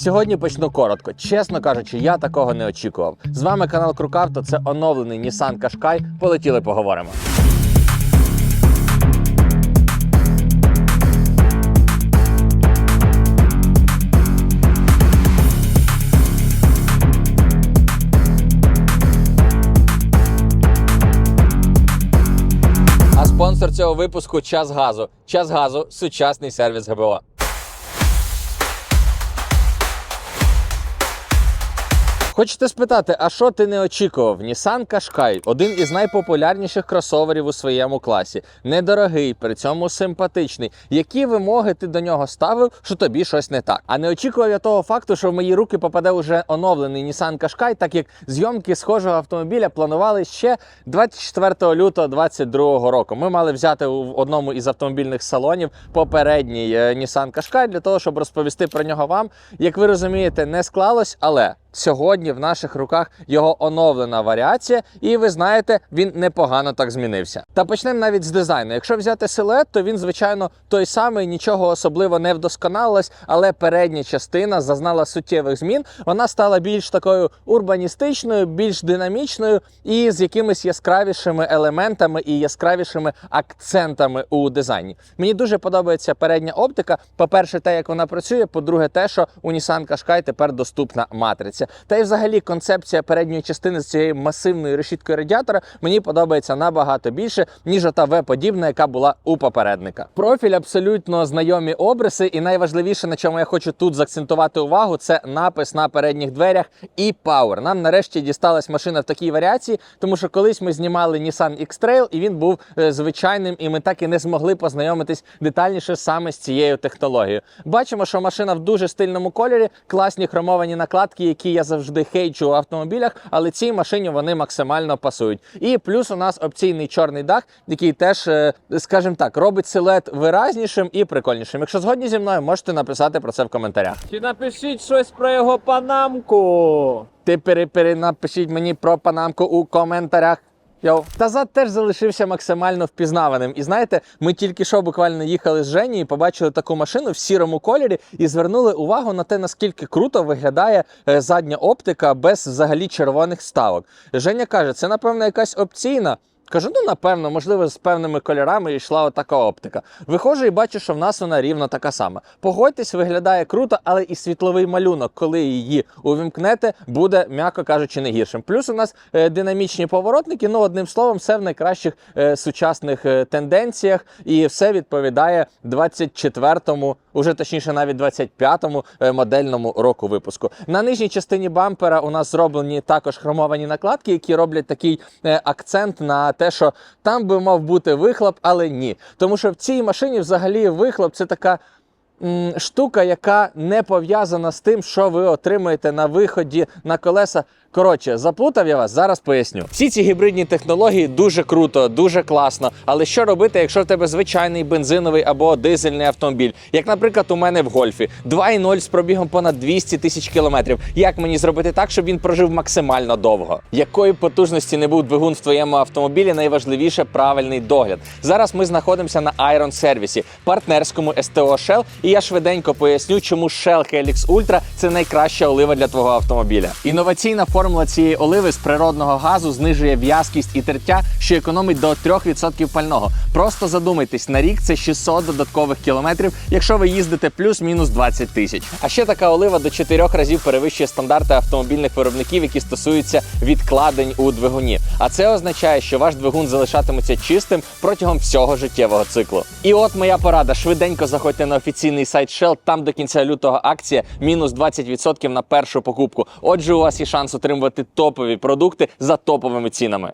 Сьогодні почну коротко. Чесно кажучи, я такого не очікував. З вами канал Крукавто. Це оновлений Nissan Qashqai. Полетіли, поговоримо. А спонсор цього випуску час газу. Час газу сучасний сервіс ГБО. Хочете спитати, а що ти не очікував? Nissan Qashqai – один із найпопулярніших кросоверів у своєму класі. Недорогий, при цьому симпатичний. Які вимоги ти до нього ставив, що тобі щось не так? А не очікував я того факту, що в мої руки попаде уже оновлений Nissan Qashqai, так як зйомки схожого автомобіля планували ще 24 лютого 2022 року. Ми мали взяти в одному із автомобільних салонів попередній е, Nissan Qashqai для того, щоб розповісти про нього вам. Як ви розумієте, не склалось, але Сьогодні в наших руках його оновлена варіація, і ви знаєте, він непогано так змінився. Та почнемо навіть з дизайну. Якщо взяти силует, то він, звичайно, той самий, нічого особливо не вдосконалилось, але передня частина зазнала суттєвих змін. Вона стала більш такою урбаністичною, більш динамічною і з якимись яскравішими елементами і яскравішими акцентами у дизайні. Мені дуже подобається передня оптика. По-перше, те, як вона працює. По-друге, те, що у Nissan Qashqai тепер доступна матриця. Та й взагалі концепція передньої частини з цією масивною решіткою радіатора мені подобається набагато більше, ніж ота В-подібна, яка була у попередника. Профіль абсолютно знайомі обриси, і найважливіше, на чому я хочу тут заакцентувати увагу, це напис на передніх дверях і Power. Нам нарешті дісталась машина в такій варіації, тому що колись ми знімали Nissan X-Trail, і він був е, звичайним, і ми так і не змогли познайомитись детальніше саме з цією технологією. Бачимо, що машина в дуже стильному кольорі, класні хромовані накладки, які я завжди хейчу у автомобілях, але цій машині вони максимально пасують. І плюс у нас опційний чорний дах, який теж, е, скажімо так, робить силует виразнішим і прикольнішим. Якщо згодні зі мною, можете написати про це в коментарях. Чи напишіть щось про його панамку? Ти перепери напишіть мені про панамку у коментарях. Йоу. Та зад теж залишився максимально впізнаваним. І знаєте, ми тільки що буквально їхали з Жені і побачили таку машину в сірому кольорі і звернули увагу на те, наскільки круто виглядає е, задня оптика без взагалі червоних ставок. Женя каже, це напевно якась опційна. Кажу, ну напевно, можливо, з певними кольорами йшла отака оптика. Виходжу і бачу, що в нас вона рівно така сама. Погодьтесь, виглядає круто, але і світловий малюнок, коли її увімкнете, буде, м'яко кажучи, не гіршим. Плюс у нас е, динамічні поворотники. Ну, одним словом, все в найкращих е, сучасних е, тенденціях, і все відповідає 24-му, уже точніше, навіть 25-му е, модельному року випуску. На нижній частині бампера у нас зроблені також хромовані накладки, які роблять такий е, акцент на те, що там би мав бути вихлоп, але ні. Тому що в цій машині взагалі вихлоп це така. Штука, яка не пов'язана з тим, що ви отримаєте на виході на колеса. Коротше, заплутав я вас, зараз поясню. Всі ці гібридні технології дуже круто, дуже класно. Але що робити, якщо в тебе звичайний бензиновий або дизельний автомобіль? Як, наприклад, у мене в гольфі 2.0 з пробігом понад 200 тисяч кілометрів. Як мені зробити так, щоб він прожив максимально довго? Якої потужності не був двигун в твоєму автомобілі? Найважливіше правильний догляд. Зараз ми знаходимося на Iron сервісі, партнерському СТО Shell, і я швиденько поясню, чому Shell Helix Ultra – це найкраща олива для твого автомобіля. Інноваційна формула цієї оливи з природного газу знижує в'язкість і тертя, що економить до 3% пального. Просто задумайтесь, на рік це 600 додаткових кілометрів, якщо ви їздите плюс-мінус 20 тисяч. А ще така олива до 4 разів перевищує стандарти автомобільних виробників, які стосуються відкладень у двигуні. А це означає, що ваш двигун залишатиметься чистим протягом всього життєвого циклу. І от моя порада: швиденько заходьте на офіційний сайт Shell, там до кінця лютого акція мінус 20% на першу покупку. Отже, у вас є шанс отримувати топові продукти за топовими цінами.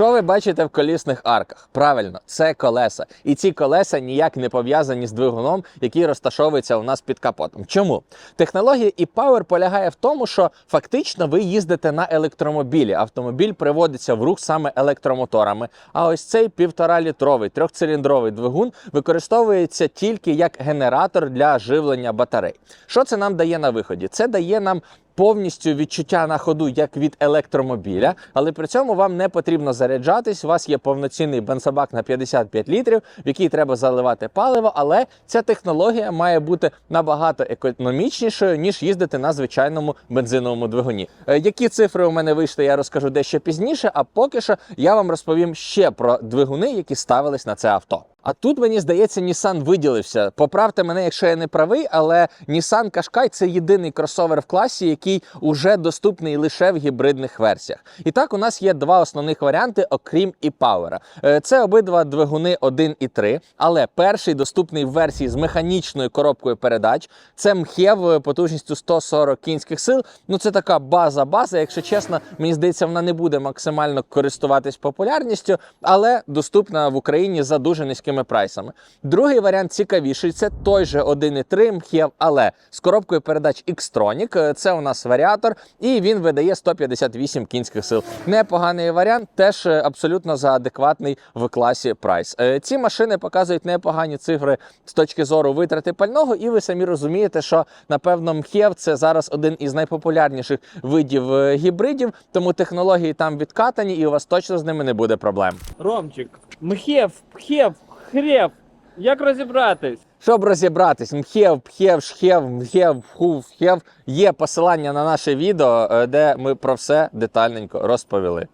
Що ви бачите в колісних арках? Правильно, це колеса. І ці колеса ніяк не пов'язані з двигуном, який розташовується у нас під капотом. Чому? Технологія і Power полягає в тому, що фактично ви їздите на електромобілі. Автомобіль приводиться в рух саме електромоторами. А ось цей півтора-літровий трьохциліндровий двигун використовується тільки як генератор для живлення батарей. Що це нам дає на виході? Це дає нам повністю відчуття на ходу, як від електромобіля, але при цьому вам не потрібно заряджатись. У вас є повноцінний бензобак на 55 літрів, в який треба заливати паливо, але ця технологія має бути набагато економічнішою, ніж їздити на звичайному бензиновому двигуні. Е, Які цифри у мене вийшли, я розкажу дещо пізніше. А поки що я вам розповім ще про двигуни, які ставились на це авто. А тут мені здається, Nissan виділився. Поправте мене, якщо я не правий, але Nissan Qashqai – це єдиний кросовер в класі, який уже доступний лише в гібридних версіях. І так, у нас є два основних варіанти, окрім і Power. Е, Це обидва двигуни 1 і 3, але перший доступний в версії з механічною коробкою передач. Це МХЕВ потужністю 140 кінських сил. Ну це така база-база. Якщо чесно, мені здається, вона не буде максимально користуватись популярністю, але доступна в Україні за дуже низькими прайсами. Другий варіант цікавіший. Це той же 1.3 МХЕВ, але з коробкою передач Xtronic. Е, Це у нас варіатор, і він видає 158 кінських сил. Непоганий варіант, теж е, абсолютно за адекватний в класі прайс. Е, Ці машини показують непогані цифри з точки зору витрати пального, і ви самі розумієте, що напевно МХЕВ це зараз один із найпопулярніших видів гібридів, тому технології там відкатані, і у вас точно з ними не буде проблем. Ромчик, мхев, пхев, хрев. Як розібратись? Щоб розібратись, мхев, пхев, шхев, мхев, хув, хев, є посилання на наше відео, е, де ми про все детальненько розповіли.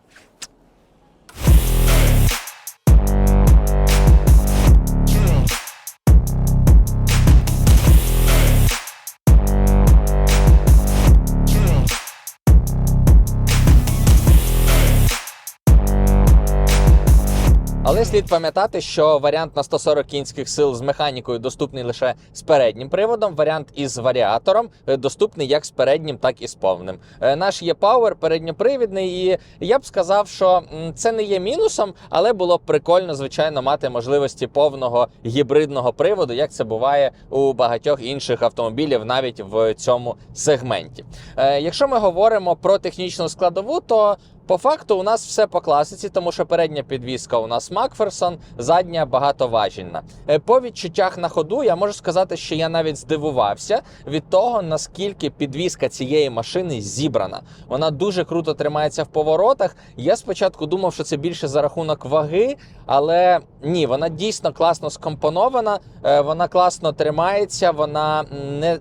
Але слід пам'ятати, що варіант на 140 кінських сил з механікою доступний лише з переднім приводом. Варіант із варіатором е, доступний як з переднім, так і з повним. Е, Наш є Power передньопривідний, і я б сказав, що це не є мінусом, але було б прикольно, звичайно, мати можливості повного гібридного приводу, як це буває у багатьох інших автомобілів, навіть в цьому сегменті. Е, Якщо ми говоримо про технічну складову, то по факту у нас все по класиці, тому що передня підвіска у нас Макферсон, задня багатоважільна. Е, По відчуттях на ходу я можу сказати, що я навіть здивувався від того, наскільки підвіска цієї машини зібрана. Вона дуже круто тримається в поворотах. Я спочатку думав, що це більше за рахунок ваги, але ні, вона дійсно класно скомпонована, е, вона класно тримається, вона не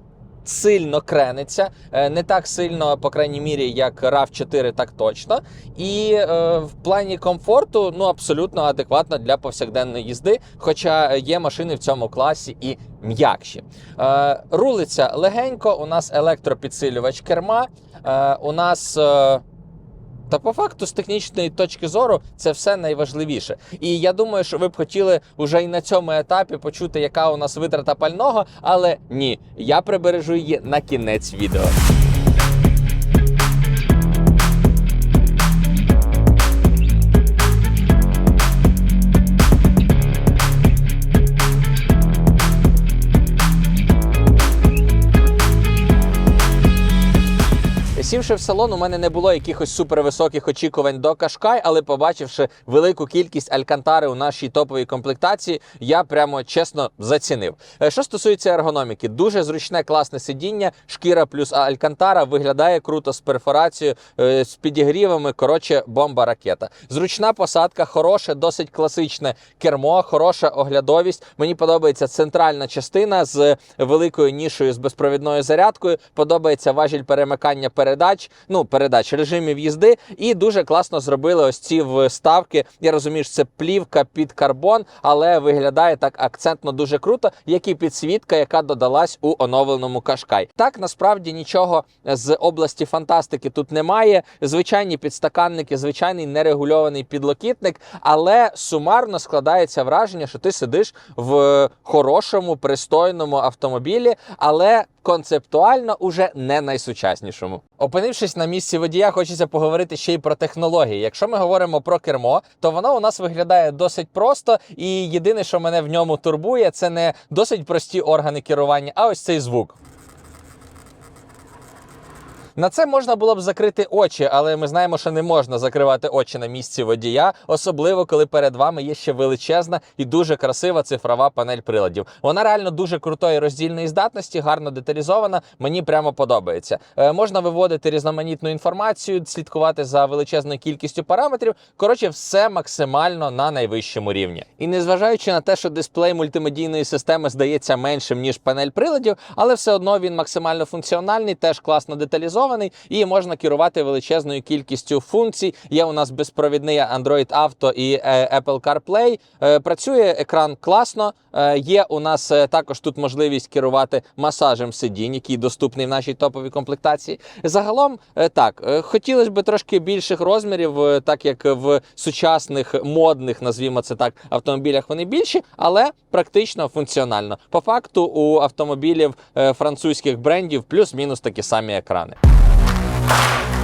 сильно крениться, е, не так сильно, по крайній мірі, як rav 4 так точно. І е, в плані комфорту ну абсолютно адекватно для повсякденної їзди. Хоча є машини в цьому класі і м'якші. Е, рулиться легенько. У нас електропідсилювач керма. Е, у нас. Е, та по факту, з технічної точки зору, це все найважливіше. І я думаю, що ви б хотіли уже і на цьому етапі почути, яка у нас витрата пального, але ні, я прибережу її на кінець відео. Сівши в салон, у мене не було якихось супервисоких очікувань до Кашкай, але побачивши велику кількість алькантари у нашій топовій комплектації, я прямо чесно зацінив. Е, Що стосується ергономіки, дуже зручне класне сидіння, шкіра плюс алькантара виглядає круто з перфорацією, е, з підігрівами. Коротше, бомба ракета. Зручна посадка, хороше, досить класичне кермо, хороша оглядовість. Мені подобається центральна частина з великою нішою з безпровідною зарядкою. Подобається важіль перемикання передач, ну передач режимів їзди, і дуже класно зробили ось ці вставки. Я розумію, що це плівка під карбон, але виглядає так акцентно дуже круто, як і підсвітка, яка додалась у оновленому Кашкай. Так насправді нічого з області фантастики тут немає. Звичайні підстаканники, звичайний нерегульований підлокітник, але сумарно складається враження, що ти сидиш в хорошому, пристойному автомобілі, але концептуально уже не найсучаснішому. Опинившись на місці водія, хочеться поговорити ще й про технології. Якщо ми говоримо про кермо, то воно у нас виглядає досить просто, і єдине, що мене в ньому турбує, це не досить прості органи керування, а ось цей звук. На це можна було б закрити очі, але ми знаємо, що не можна закривати очі на місці водія, особливо коли перед вами є ще величезна і дуже красива цифрова панель приладів. Вона реально дуже крутої роздільної здатності, гарно деталізована. Мені прямо подобається. Е, можна виводити різноманітну інформацію, слідкувати за величезною кількістю параметрів. Коротше, все максимально на найвищому рівні. І незважаючи на те, що дисплей мультимедійної системи здається меншим ніж панель приладів, але все одно він максимально функціональний, теж класно деталізований, і можна керувати величезною кількістю функцій. Є у нас безпровідний Android Auto і е, Apple CarPlay. Е, Працює екран класно. Е, Є у нас також тут можливість керувати масажем сидінь, який доступний в нашій топовій комплектації. Загалом, так, хотілося б трошки більших розмірів, так як в сучасних модних, назвімо це так, автомобілях вони більші, але практично функціонально. По факту у автомобілів французьких брендів плюс-мінус такі самі екрани. Thank you.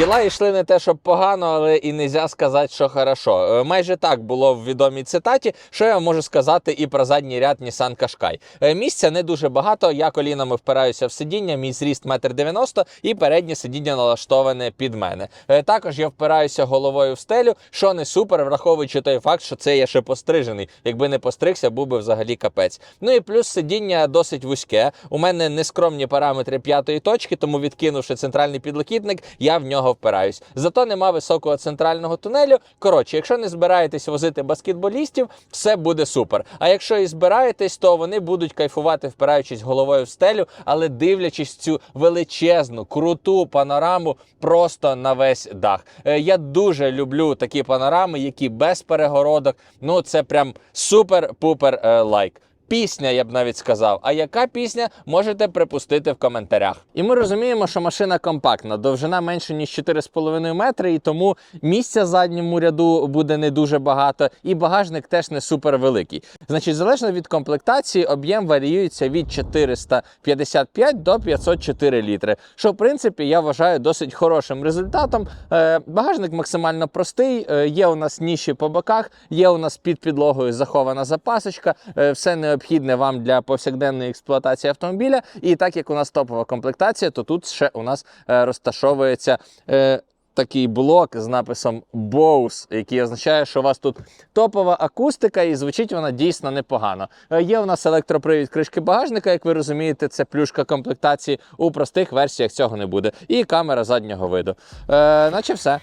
Діла йшли не те, щоб погано, але і не можна сказати, що хорошо. Е, Майже так було в відомій цитаті, що я можу сказати і про задній ряд Qashqai. Е, Місця не дуже багато. Я колінами впираюся в сидіння, мій зріст 1,90 м і переднє сидіння налаштоване під мене. Е, Також я впираюся головою в стелю, що не супер, враховуючи той факт, що це я ще пострижений. Якби не постригся, був би взагалі капець. Ну і плюс сидіння досить вузьке. У мене нескромні параметри п'ятої точки, тому відкинувши центральний підлокітник, я в нього впираюсь. Зато нема високого центрального тунелю. Коротше, якщо не збираєтесь возити баскетболістів, все буде супер. А якщо і збираєтесь, то вони будуть кайфувати, впираючись головою в стелю, але дивлячись цю величезну, круту панораму просто на весь дах. Е, Я дуже люблю такі панорами, які без перегородок. Ну це прям супер-пупер е, лайк. Пісня, я б навіть сказав. А яка пісня можете припустити в коментарях? І ми розуміємо, що машина компактна, довжина менше ніж 4,5 метри, і тому місця задньому ряду буде не дуже багато, і багажник теж не супер великий. Значить, залежно від комплектації, об'єм варіюється від 455 до 504 літри. Що в принципі я вважаю досить хорошим результатом. Е, багажник максимально простий. е, є у нас ніші по боках, є у нас під підлогою захована запасочка. е, все необхідне вам для повсякденної експлуатації автомобіля. І так як у нас топова комплектація, то тут ще у нас е, розташовується. Е, Такий блок з написом Bose, який означає, що у вас тут топова акустика, і звучить вона дійсно непогано. Е, Є у нас електропривід кришки багажника, як ви розумієте, це плюшка комплектації. У простих версіях цього не буде. І камера заднього виду. Е, наче все.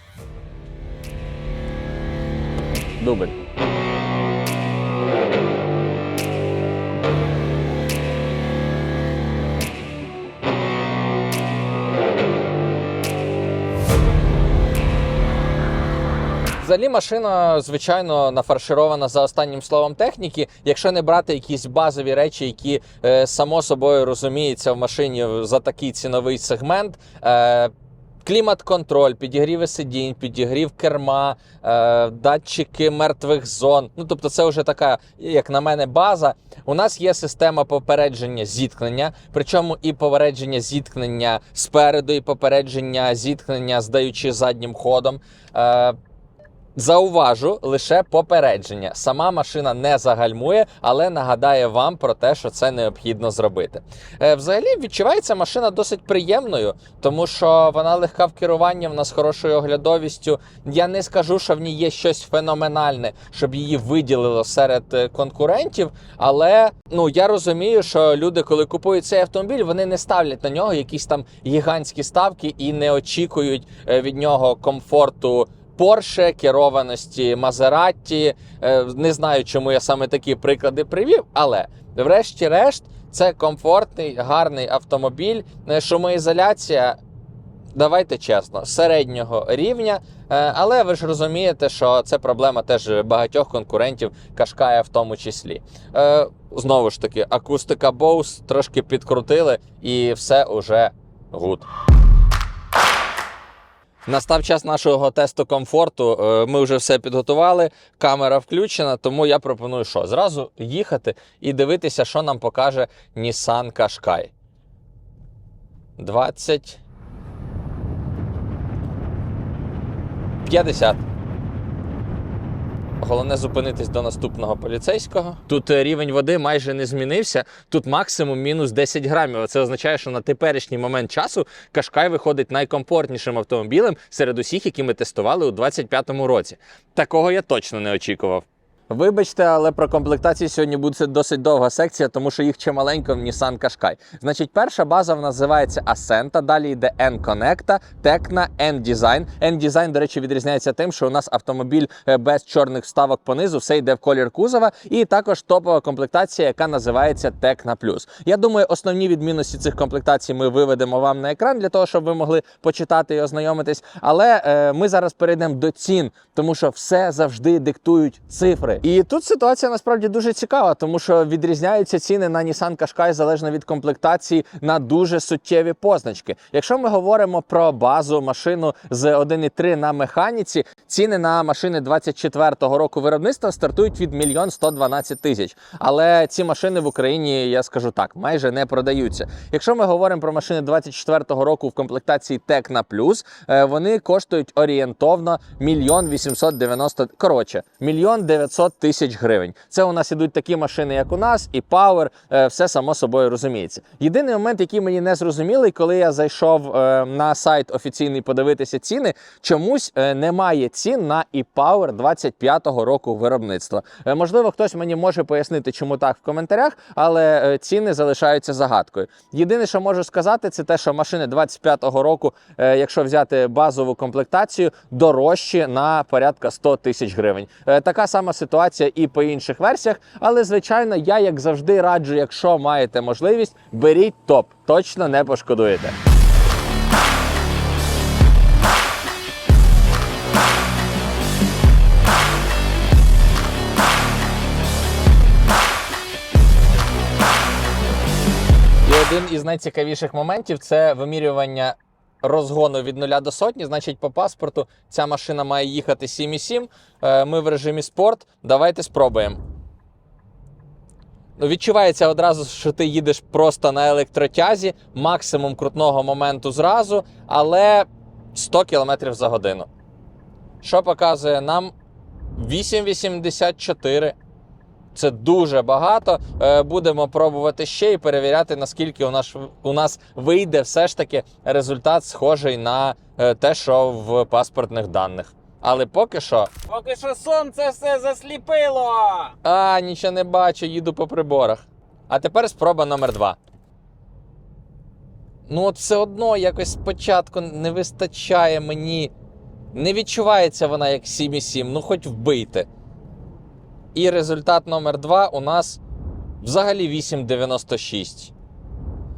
Дубль. Взагалі машина, звичайно, нафарширована за останнім словом техніки. Якщо не брати якісь базові речі, які е, само собою розуміються в машині за такий ціновий сегмент. Е, Клімат-контроль, підігріви сидінь, підігрів керма, е, датчики мертвих зон. Ну тобто, це вже така, як на мене, база. У нас є система попередження зіткнення, причому і попередження зіткнення спереду, і попередження зіткнення, здаючи заднім ходом. Зауважу лише попередження. Сама машина не загальмує, але нагадає вам про те, що це необхідно зробити. Е, взагалі відчувається машина досить приємною, тому що вона легка в керуванні, вона з хорошою оглядовістю. Я не скажу, що в ній є щось феноменальне, щоб її виділило серед е, конкурентів. Але ну я розумію, що люди, коли купують цей автомобіль, вони не ставлять на нього якісь там гігантські ставки і не очікують е, від нього комфорту. Порше, керованості Мазератті. Не знаю, чому я саме такі приклади привів, але врешті-решт це комфортний, гарний автомобіль. Е, Шумоізоляція, давайте чесно, середнього рівня. Е, Але ви ж розумієте, що це проблема теж багатьох конкурентів, Кашкая в тому числі. Е, Знову ж таки, акустика Bose трошки підкрутили, і все уже гуд. Настав час нашого тесту комфорту. Е, Ми вже все підготували. Камера включена, тому я пропоную що? Зразу їхати і дивитися, що нам покаже Nissan Qashqai. 20. 50. Головне зупинитись до наступного поліцейського. Тут е, рівень води майже не змінився. Тут максимум мінус 10 грамів. Це означає, що на теперішній момент часу Кашкай виходить найкомфортнішим автомобілем серед усіх, які ми тестували у 2025 році. Такого я точно не очікував. Вибачте, але про комплектації сьогодні буде досить довга секція, тому що їх чималенько в Nissan Qashqai. Значить, перша база в нас називається Ascenta, далі йде N-Connecta, Tecna, N-Design. N-Design, до речі, відрізняється тим, що у нас автомобіль е, без чорних вставок понизу, все йде в колір кузова, і також топова комплектація, яка називається Tecna Plus. Я думаю, основні відмінності цих комплектацій ми виведемо вам на екран для того, щоб ви могли почитати і ознайомитись. Але е, ми зараз перейдемо до цін, тому що все завжди диктують цифри. І тут ситуація насправді дуже цікава, тому що відрізняються ціни на Nissan Qashqai залежно від комплектації на дуже суттєві позначки. Якщо ми говоримо про базу машину з 1.3 на механіці, ціни на машини 24-го року виробництва стартують від 1 112 тисяч. Але ці машини в Україні, я скажу так, майже не продаються. Якщо ми говоримо про машини 24-го року в комплектації Tecna Plus, е, вони коштують орієнтовно 1 890, коротше, 1 900 тисяч гривень. Це у нас ідуть такі машини, як у нас, і Power, е, все само собою розуміється. Єдиний момент, який мені не зрозумілий, коли я зайшов е, на сайт офіційний подивитися ціни, чомусь е, немає цін на e-Power 25-го року виробництва. Можливо, хтось мені може пояснити, чому так в коментарях, але ціни залишаються загадкою. Єдине, що можу сказати, це те, що машини 25-го року, якщо взяти базову комплектацію, дорожчі на порядка 100 тисяч гривень. Така сама ситуація і по інших версіях. Але звичайно, я як завжди раджу, якщо маєте можливість, беріть топ, точно не пошкодуєте. Один із найцікавіших моментів це вимірювання розгону від 0 до сотні. Значить, по паспорту ця машина має їхати 7,7. Е, Ми в режимі спорт. Давайте спробуємо. Ну, відчувається одразу, що ти їдеш просто на електротязі, максимум крутного моменту зразу, але 100 км за годину. Що показує нам 8,84. Це дуже багато. Е, Будемо пробувати ще і перевіряти, наскільки у нас, у нас вийде все ж таки результат схожий на е, те, що в паспортних даних. Але поки що. Поки що сонце все засліпило. А, нічого не бачу, їду по приборах. А тепер спроба номер два. Ну, от все одно якось спочатку не вистачає мені. Не відчувається вона як 7,7, ну хоч вбийте. І результат номер 2 у нас взагалі 8,96.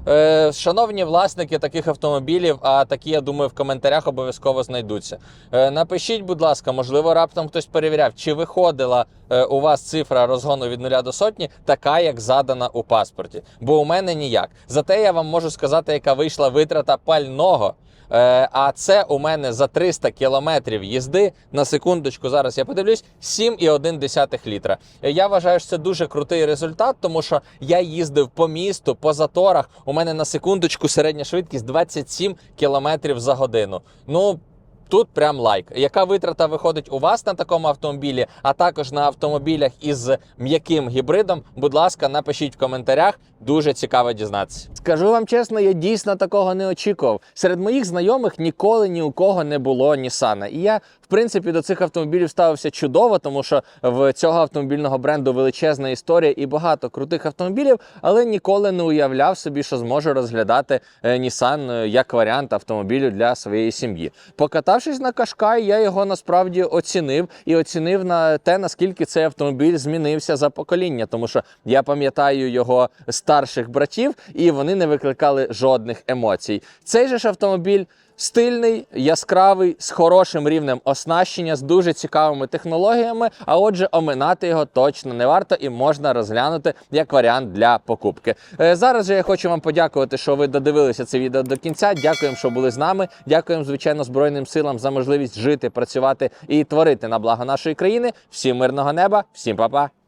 Е, шановні власники таких автомобілів, а такі, я думаю, в коментарях обов'язково знайдуться. Е, напишіть, будь ласка, можливо, раптом хтось перевіряв, чи виходила е, у вас цифра розгону від 0 до сотні, така, як задана у паспорті. Бо у мене ніяк. Зате я вам можу сказати, яка вийшла витрата пального. Е, а це у мене за 300 кілометрів їзди на секундочку. Зараз я подивлюсь 7,1 літра. Е, Я вважаю, що це дуже крутий результат, тому що я їздив по місту, по заторах. У мене на секундочку середня швидкість 27 кілометрів за годину. Ну. Тут прям лайк. Яка витрата виходить у вас на такому автомобілі, а також на автомобілях із м'яким гібридом? Будь ласка, напишіть в коментарях. Дуже цікаво дізнатися. Скажу вам чесно, я дійсно такого не очікував. Серед моїх знайомих ніколи ні у кого не було Нісана. І я, принципі, до цих автомобілів ставився чудово, тому що в цього автомобільного бренду величезна історія і багато крутих автомобілів, але ніколи не уявляв собі, що зможу розглядати Nissan як варіант автомобілю для своєї сім'ї. Покатавшись на Кашкай, я його насправді оцінив і оцінив на те, наскільки цей автомобіль змінився за покоління, тому що я пам'ятаю його старших братів, і вони не викликали жодних емоцій. Цей же ж автомобіль. Стильний, яскравий, з хорошим рівнем оснащення, з дуже цікавими технологіями. А отже, оминати його точно не варто і можна розглянути як варіант для покупки. Е, Зараз же я хочу вам подякувати, що ви додивилися це відео до кінця. Дякуємо, що були з нами. Дякуємо, звичайно, Збройним силам за можливість жити, працювати і творити на благо нашої країни. Всім мирного неба, всім па-па!